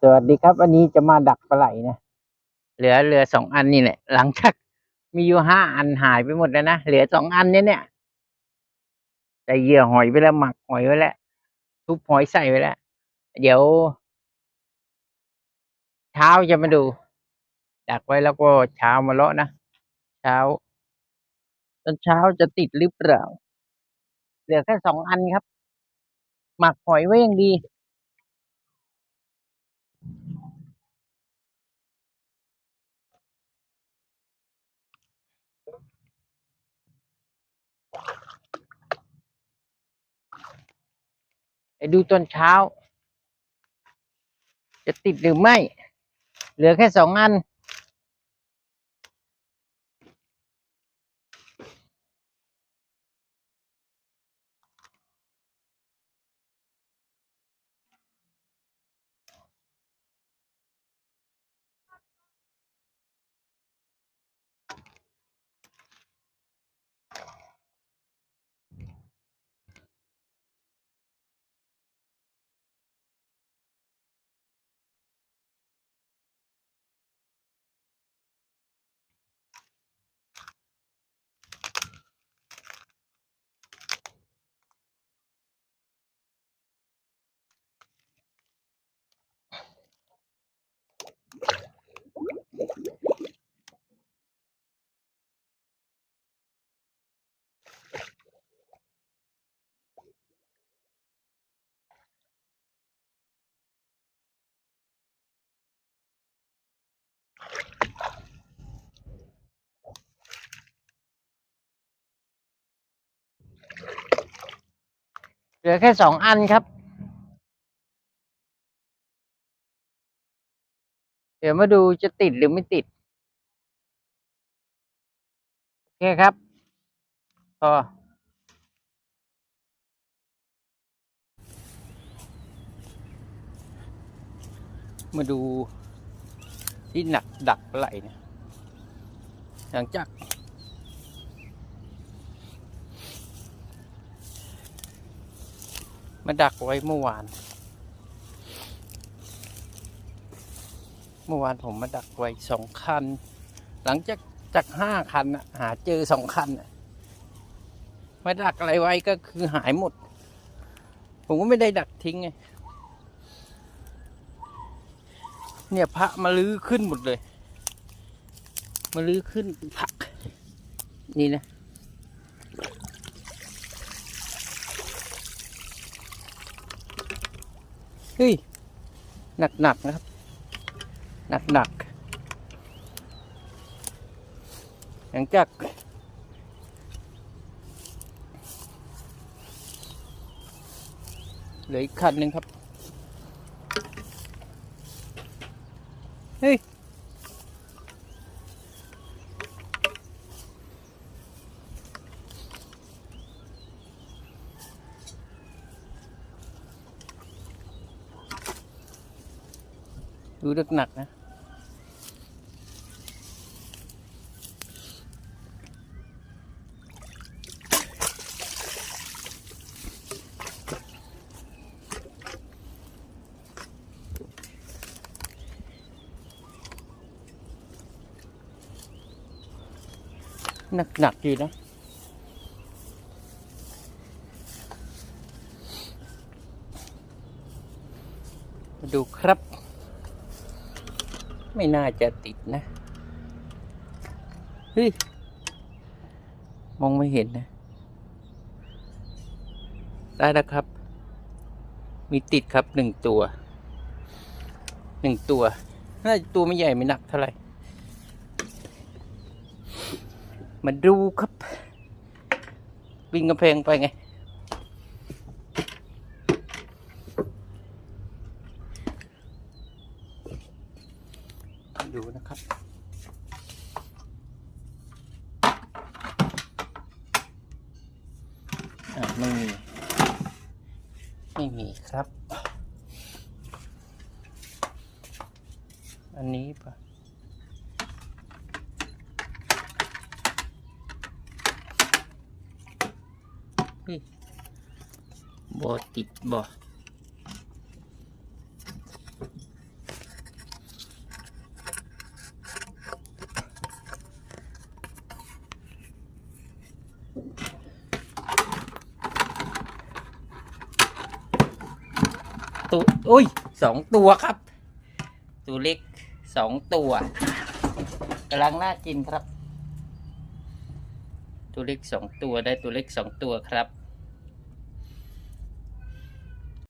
สวัสดีครับ วันนี้จะมาดักปลาไหลนะเหลือเหลือสองอันนี่แหละ หลังจากมีอยู่ห้าอันหายไปหมดแล้วนะเหลือสองอันเนี่ยเนี่ยแต่เหยื่อหอยไว้แล้วหมักหอยไว้แล้วทุบหอยใส่ไว้แล้วเดี๋ยว เช้าจะมาดู ดักไว้แล้วก็เช้ามาเลาะนะเช้าตอนเช้าจะติดหรือเปล่า เหลือแค่สองอันครับ หมักหอยไว้อย่างดี ไปดูตอนเช้า จะติดหรือไม่ เหลือแค่สองอัน เหลือแค่สองอันครับ เดี๋ยวมาดูจะติดหรือไม่ติด โอเคครับ พอมาดูที่หนักดักปลาไหลเนี่ยหลังจาก มาดักไว้เมื่อวาน เมื่อวานผมมาดักไว้สองคัน หลังจากจากห้าคันหาเจอสองคันมาดักอะไรไว้ก็คือหายหมด ผมก็ไม่ได้ดักทิ้งไงเนี่ยพระมาลื้อขึ้นหมดเลย มาลื้อขึ้นพระนี่นะ ฮ้ยหนักหนักๆนะครับ หนักหนักๆหลังจากเหลืออีกคันหนึ่งครับ ดูดึกหนักนะ หนักหนักอยู่นะดูครับ ไม่น่าจะติดนะเฮ้ยมองไม่เห็นนะ ได้แล้วครับ มีติดครับหนึ่งตัวหนึ่งตัวน่าจะตัวไม่ใหญ่ไม่หนักเท่าไหร่ มาดูครับ วิ่งกระเพงไปไง ดูนะครับ ไม่มี ไม่มีครับ อันนี้ปะบอติดบอ ตัวอุ้ยสองตัวครับ ตัวเล็กสองตัวกำลังน่ากินครับ ตัวเล็กสองตัวได้ตัวเล็กสองตัวครับ